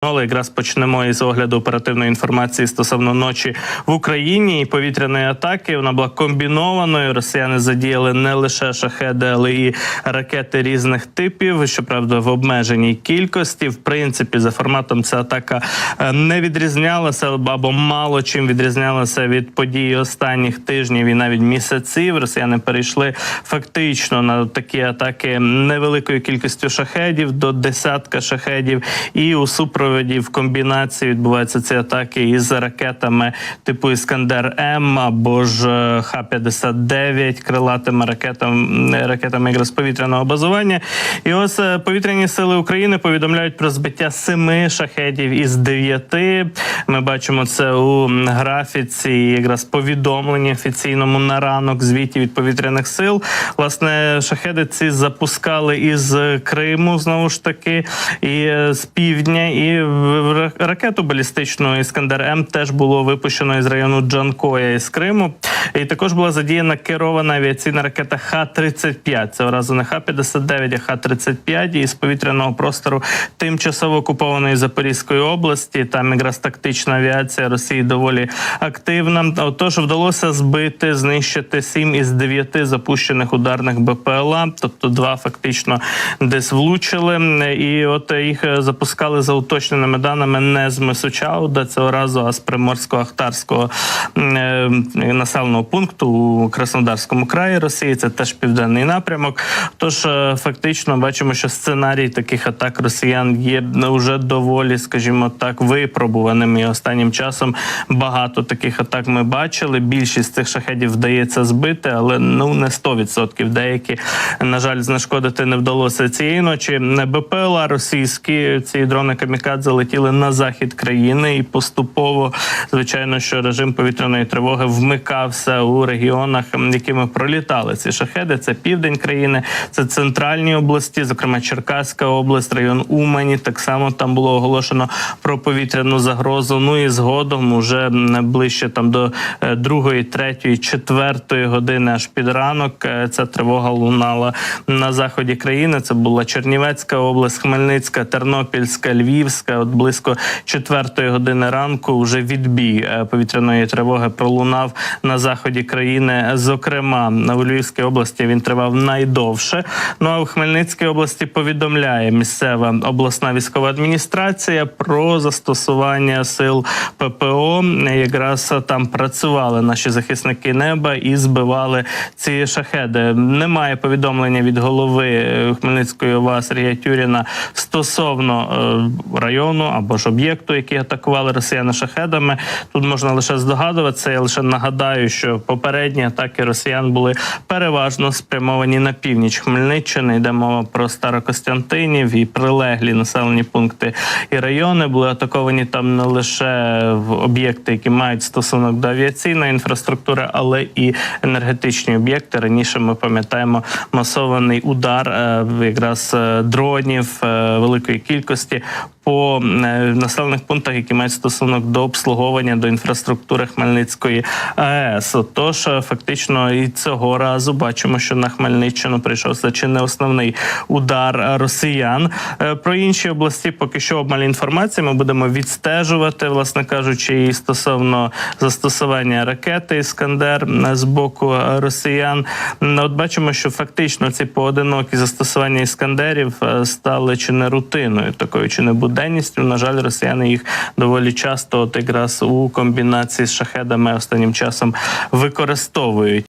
Але якраз почнемо із огляду оперативної інформації стосовно ночі в Україні і повітряної атаки. Вона була комбінованою. Росіяни задіяли не лише шахеди, але і ракети різних типів. Щоправда, в обмеженій кількості. В принципі, за форматом ця атака е, не відрізнялася або мало чим відрізнялася від подій останніх тижнів і навіть місяців. Росіяни перейшли фактично на такі атаки невеликою кількістю шахедів до десятка шахедів, і у супроводі в комбінації відбуваються ці атаки із ракетами типу Іскандер М або ж е, Х-59, крилатими ракетами ракетами якраз повітряного базування. І ось е, повітряні сили України повідомляють про збиття семи шахедів із дев'яти. Ми бачимо це у графіці, якраз повідомлені офіційному на ранок звіті від повітряних сил. Власне, шахеди ці запускали із Криму знову ж таки, і е, з півдня, і в ракету балістичну Іскандер М теж було випущено із району Джанкоя із Криму. І також була задіяна керована авіаційна ракета Х-35. Цього разу не Х-59, а Х-35 із повітряного простору тимчасово окупованої Запорізької області. Там якраз тактична авіація Росії доволі активна. Отож, вдалося збити, знищити сім із дев'яти запущених ударних БПЛА, тобто два фактично десь влучили. І от їх запускали за уточненими даними не з Месучауда цього разу, а з Приморсько-Ахтарського е, населеного пункту у Краснодарському краї Росії. Це теж південний напрямок. Тож е, фактично бачимо, що сценарій таких атак росіян є вже доволі, скажімо так, випробуваним. І останнім часом багато таких атак ми бачили. Більшість цих шахедів вдається збити, але ну не 100%. Деякі, на жаль, знешкодити не вдалося цієї ночі. БПЛА російські ці дрони камікадзе летіли на захід країни, і поступово, звичайно, що режим повітряної тривоги вмикався у регіонах, якими пролітали ці шахеди. Це південь країни, це центральні області, зокрема Черкаська область, район Умані. Так само там було оголошено про повітряну загрозу. Ну і згодом, уже ближче там до е, другої, третьої, четвертої години, аж під ранок, е, ця тривога лунала на заході країни. Це була Чернівецька область, Хмельницька, Тернопільська, Львівська. От близько четвертої години ранку вже відбій е, повітряної тривоги пролунав на заході країни. Зокрема, на Львівській області він тривав найдовше. Ну а в Хмельницькій області повідомляє місцева обласна військова адміністрація про застосування сил ППО. Якраз там працювали наші захисники неба і збивали ці шахеди. Немає повідомлення від голови е, Хмельницької ОВА Сергія Тюріна стосовно е, району або ж об'єкту, який атакували росіяни шахедами. Тут можна лише здогадуватися. Я лише нагадаю, що попередні атаки росіян були переважно спрямовані на північ Хмельниччини. Йде мова про Старокостянтинів і прилеглі населені пункти і райони. Були атаковані там не лише в об'єкти, які мають стосунок до авіаційної інфраструктури, але і енергетичні об'єкти. Раніше ми пам'ятаємо масований удар е, якраз е, дронів е, великої кількості по е, населених пунктах, які мають стосунок до обслуговування до інфраструктури Хмельницької АЕС. Тож е, фактично і цього разу бачимо, що на Хмельниччину прийшовся чи не основний удар росіян. Е, Про інші області поки що обмаль інформації. Ми будемо відстежувати, власне кажучи, і стосовно застосування ракети Іскандер з боку росіян. От бачимо, що фактично ці поодинокі застосування іскандерів стали чи не рутиною, такою чи не буденністю. На жаль, росіяни їх доволі часто, от якраз у комбінації з шахедами останнім часом використовують.